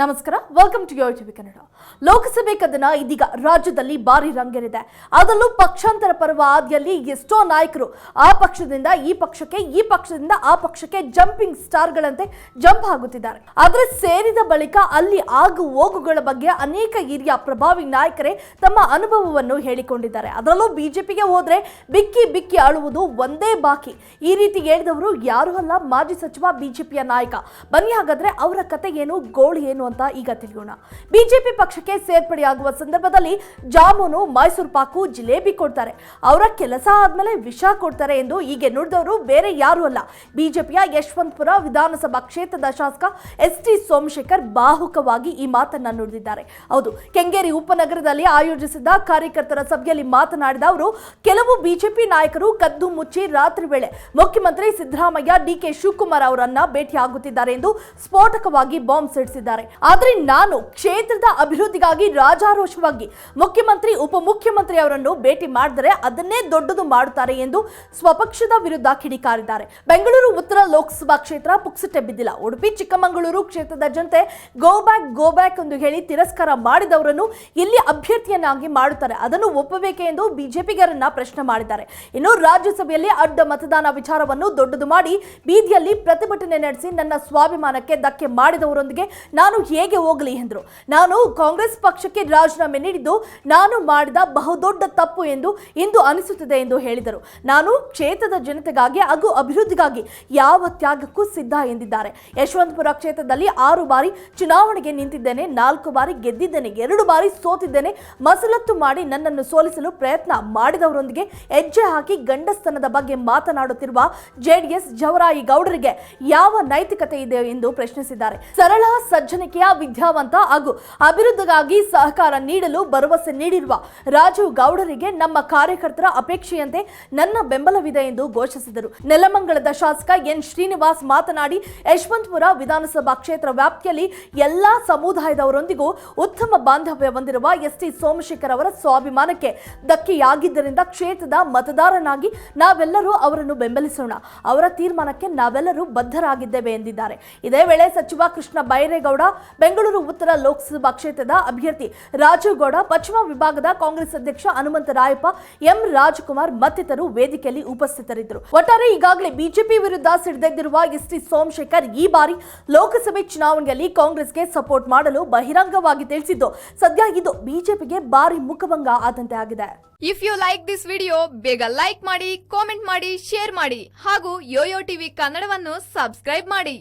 ನಮಸ್ಕಾರ welcome to TV Kannada. ಲೋಕಸಭೆ ಕದನ ಇದೀಗ ರಾಜ್ಯದಲ್ಲಿ ಭಾರಿ ರಂಗೇರಿದೆ. ಅದರಲ್ಲೂ ಪಕ್ಷಾಂತರ ಪರ್ವ ಆದಿಯಲ್ಲಿ ಎಷ್ಟೋ ನಾಯಕರು ಆ ಪಕ್ಷದಿಂದ ಈ ಪಕ್ಷಕ್ಕೆ, ಈ ಪಕ್ಷದಿಂದ ಆ ಪಕ್ಷಕ್ಕೆ ಜಂಪಿಂಗ್ ಸ್ಟಾರ್ಗಳಂತೆ ಜಂಪ್ ಆಗುತ್ತಿದ್ದಾರೆ. ಆದರೆ ಸೇರಿದ ಬಳಿಕ ಅಲ್ಲಿ ಆಗು ಹೋಗುಗಳ ಬಗ್ಗೆ ಅನೇಕ ಹಿರಿಯ ಪ್ರಭಾವಿ ನಾಯಕರೇ ತಮ್ಮ ಅನುಭವವನ್ನು ಹೇಳಿಕೊಂಡಿದ್ದಾರೆ. ಅದರಲ್ಲೂ ಬಿಜೆಪಿಗೆ ಹೋದ್ರೆ ಬಿಕ್ಕಿ ಬಿಕ್ಕಿ ಆಳುವುದು ಒಂದೇ ಬಾಕಿ. ಈ ರೀತಿ ಹೇಳಿದವರು ಯಾರು ಅಲ್ಲ, ಮಾಜಿ ಸಚಿವ, ಬಿಜೆಪಿಯ ನಾಯಕ. ಬನ್ನಿ ಹಾಗಾದ್ರೆ ಅವರ ಕತೆ ಏನು, ಗೋಳು ಏನು ಅಂತ ಈಗ ತಿಳಿಯೋಣ. ಬಿಜೆಪಿ ಪಕ್ಷಕ್ಕೆ ಸೇರ್ಪಡೆಯಾಗುವ ಸಂದರ್ಭದಲ್ಲಿ ಜಾಮೂನು ಮೈಸೂರು ಪಾಕು ಜಿಲೇಬಿ ಕೊಡ್ತಾರೆ. ಅವರ ಕೆಲಸ ಆದ್ಮೇಲೆ ವಿಷ ಕೊಡ್ತಾರೆ ಎಂದು ಹೀಗೆ ನುಡಿದವರು ಬೇರೆ ಯಾರು ಅಲ್ಲ. ಬಿಜೆಪಿಯ ಯಶವಂತಪುರ ವಿಧಾನಸಭಾ ಕ್ಷೇತ್ರದ ಶಾಸಕ ಎಸ್ ಟಿ ಸೋಮಶೇಖರ್ ಬಾಹುಕವಾಗಿ ಈ ಮಾತನ್ನ ನುಡಿದಿದ್ದಾರೆ. ಹೌದು, ಕೆಂಗೇರಿ ಉಪನಗರದಲ್ಲಿ ಆಯೋಜಿಸಿದ್ದ ಕಾರ್ಯಕರ್ತರ ಸಭೆಯಲ್ಲಿ ಮಾತನಾಡಿದ ಅವರು, ಕೆಲವು ಬಿಜೆಪಿ ನಾಯಕರು ಕದ್ದು ಮುಚ್ಚಿ ರಾತ್ರಿ ವೇಳೆ ಮುಖ್ಯಮಂತ್ರಿ ಸಿದ್ದರಾಮಯ್ಯ ಡಿಕೆ ಶಿವಕುಮಾರ್ ಅವರನ್ನ ಭೇಟಿಯಾಗುತ್ತಿದ್ದಾರೆ ಎಂದು ಸ್ಫೋಟಕವಾಗಿ ಬಾಂಬ್ ಸಿಡಿಸಿದ್ದಾರೆ. ಆದ್ರೆ ನಾನು ಕ್ಷೇತ್ರದ ಅಭಿವೃದ್ಧಿಗಾಗಿ ರಾಜಾರೋಷವಾಗಿ ಮುಖ್ಯಮಂತ್ರಿ, ಉಪಮುಖ್ಯಮಂತ್ರಿ ಅವರನ್ನು ಭೇಟಿ ಮಾಡಿದರೆ ಅದನ್ನೇ ದೊಡ್ಡದು ಮಾಡುತ್ತಾರೆ ಎಂದು ಸ್ವಪಕ್ಷದ ವಿರುದ್ಧ ಕಿಡಿಕಾರಿದ್ದಾರೆ. ಬೆಂಗಳೂರು ಉತ್ತರ ಲೋಕಸಭಾ ಕ್ಷೇತ್ರ ಪುಕ್ಸಟೆ ಬಿದ್ದಿಲ್ಲ. ಉಡುಪಿ, ಚಿಕ್ಕಮಗಳೂರು ಕ್ಷೇತ್ರದ ಜನತೆ ಗೋ ಬ್ಯಾಕ್ ಗೋ ಬ್ಯಾಕ್ ಎಂದು ಹೇಳಿ ತಿರಸ್ಕಾರ ಮಾಡಿದವರನ್ನು ಇಲ್ಲಿ ಅಭ್ಯರ್ಥಿಯನ್ನಾಗಿ ಮಾಡುತ್ತಾರೆ. ಅದನ್ನು ಒಪ್ಪಬೇಕೆ ಎಂದು ಬಿಜೆಪಿಗರನ್ನ ಪ್ರಶ್ನೆ ಮಾಡಿದ್ದಾರೆ. ಇನ್ನು ರಾಜ್ಯಸಭೆಯಲ್ಲಿ ಅಡ್ಡ ಮತದಾನ ವಿಚಾರವನ್ನು ದೊಡ್ಡದು ಮಾಡಿ ಬೀದಿಯಲ್ಲಿ ಪ್ರತಿಭಟನೆ ನಡೆಸಿ ನನ್ನ ಸ್ವಾಭಿಮಾನಕ್ಕೆ ಧಕ್ಕೆ ಮಾಡಿದವರೊಂದಿಗೆ ನಾನು ಹೇಗೆ ಹೋಗಲಿ ಎಂದರು ನಾನು ಕಾಂಗ್ರೆಸ್ ಪಕ್ಷಕ್ಕೆ ರಾಜೀನಾಮೆ ನೀಡಿದ್ದು ನಾನು ಮಾಡಿದ ಬಹುದೊಡ್ಡ ತಪ್ಪು ಎಂದು, ಇಂದು ಅನಿಸುತ್ತದೆ ಎಂದು ಹೇಳಿದರು. ನಾನು ಕ್ಷೇತ್ರದ ಜನತೆಗಾಗಿ ಹಾಗೂ ಅಭಿವೃದ್ಧಿಗಾಗಿ ಯಾವ ತ್ಯಾಗಕ್ಕೂ ಸಿದ್ಧ ಎಂದಿದ್ದಾರೆ. ಯಶವಂತಪುರ ಕ್ಷೇತ್ರದಲ್ಲಿ ಆರು ಬಾರಿ ಚುನಾವಣೆಗೆ ನಿಂತಿದ್ದೇನೆ, ನಾಲ್ಕು ಬಾರಿ ಗೆದ್ದಿದ್ದೇನೆ, ಎರಡು ಬಾರಿ ಸೋತಿದ್ದೇನೆ, ಮಸಲತ್ತು ಮಾಡಿ ನನ್ನನ್ನು ಸೋಲಿಸಲು ಪ್ರಯತ್ನ ಮಾಡಿದವರೊಂದಿಗೆ ಹೆಜ್ಜೆ ಹಾಕಿ ಗಂಡಸ್ತನದ ಬಗ್ಗೆ ಮಾತನಾಡುತ್ತಿರುವ ಜೆಡಿಎಸ್ ಜವರಾಯಿ ಗೌಡರಿಗೆ ಯಾವ ನೈತಿಕತೆ ಇದೆ ಎಂದು ಪ್ರಶ್ನಿಸಿದ್ದಾರೆ. ಸರಳ ಸಜ್ಜನಿಕೆಯ ವಿದ್ಯಾವಂತ ಹಾಗೂ ಅಭಿವೃದ್ಧಿಗಾಗಿ ಸಹಕಾರ ನೀಡಲು ಭರವಸೆ ನೀಡಿರುವ ರಾಜೀವ್ ಗೌಡರಿಗೆ ನಮ್ಮ ಕಾರ್ಯಕರ್ತರ ಅಪೇಕ್ಷೆಯಂತೆ ನನ್ನ ಬೆಂಬಲವಿದೆ ಎಂದು ಘೋಷಿಸಿದರು. ನೆಲಮಂಗಲದ ಶಾಸಕ ಎನ್. ಶ್ರೀನಿವಾಸ್ ಮಾತನಾಡಿ, ಯಶವಂತಪುರ ವಿಧಾನಸಭಾ ಕ್ಷೇತ್ರ ವ್ಯಾಪ್ತಿಯಲ್ಲಿ ಎಲ್ಲಾ ಸಮುದಾಯದವರೊಂದಿಗೂ ಉತ್ತಮ ಬಾಂಧವ್ಯ ಹೊಂದಿರುವ ಎಸ್ ಟಿ ಸೋಮಶೇಖರ್ ಅವರ ಸ್ವಾಭಿಮಾನಕ್ಕೆ ಧಕ್ಕೆಯಾಗಿದ್ದರಿಂದ ಕ್ಷೇತ್ರದ ಮತದಾರನಾಗಿ ನಾವೆಲ್ಲರೂ ಅವರನ್ನು ಬೆಂಬಲಿಸೋಣ. ಅವರ ತೀರ್ಮಾನಕ್ಕೆ ನಾವೆಲ್ಲರೂ ಬದ್ಧರಾಗಿದ್ದೇವೆ ಎಂದಿದ್ದಾರೆ. ಇದೇ ವೇಳೆ ಸಚಿವ ಕೃಷ್ಣ ಬೈರೇಗೌಡ ಬೆಂಗಳೂರು ಉತ್ತರ ಲೋಕಸಭಾ ಕ್ಷೇತ್ರದ ಅಭ್ಯರ್ಥಿ ರಾಜೇಗೌಡ ಪಶ್ಚಿಮ ವಿಭಾಗದ ಕಾಂಗ್ರೆಸ್ ಅಧ್ಯಕ್ಷ ಹನುಮಂತ ರಾಯಪ್ಪ, ಎಂ ರಾಜಕುಮಾರ್ ಮತ್ತಿತರರು ವೇದಿಕೆಯಲ್ಲಿ ಉಪಸ್ಥಿತರಿದ್ದರು. ಒಟ್ಟಾರೆ ಈಗಾಗಲೇ ಬಿಜೆಪಿ ವಿರುದ್ಧ ಸಿಡಿದೆದ್ದಿರುವ ಎಸ್ ಟಿ ಸೋಮಶೇಖರ್ ಈ ಬಾರಿ ಲೋಕಸಭೆ ಚುನಾವಣೆಯಲ್ಲಿ ಕಾಂಗ್ರೆಸ್ಗೆ ಸಪೋರ್ಟ್ ಮಾಡಲು ಬಹಿರಂಗವಾಗಿ ತಿಳಿಸಿದ್ದು, ಸದ್ಯ ಇದು ಬಿಜೆಪಿಗೆ ಭಾರಿ ಮುಖಭಂಗ ಆದಂತೆ ಆಗಿದೆ. If you like this video ಬೇಗ ಲೈಕ್ ಮಾಡಿ ಕಾಮೆಂಟ್ ಮಾಡಿ ಶೇರ್ ಮಾಡಿ ಹಾಗೂ ಯೋಯೋ ಟಿವಿ ಕನ್ನಡವನ್ನು ಸಬ್ಸ್ಕ್ರೈಬ್ ಮಾಡಿ.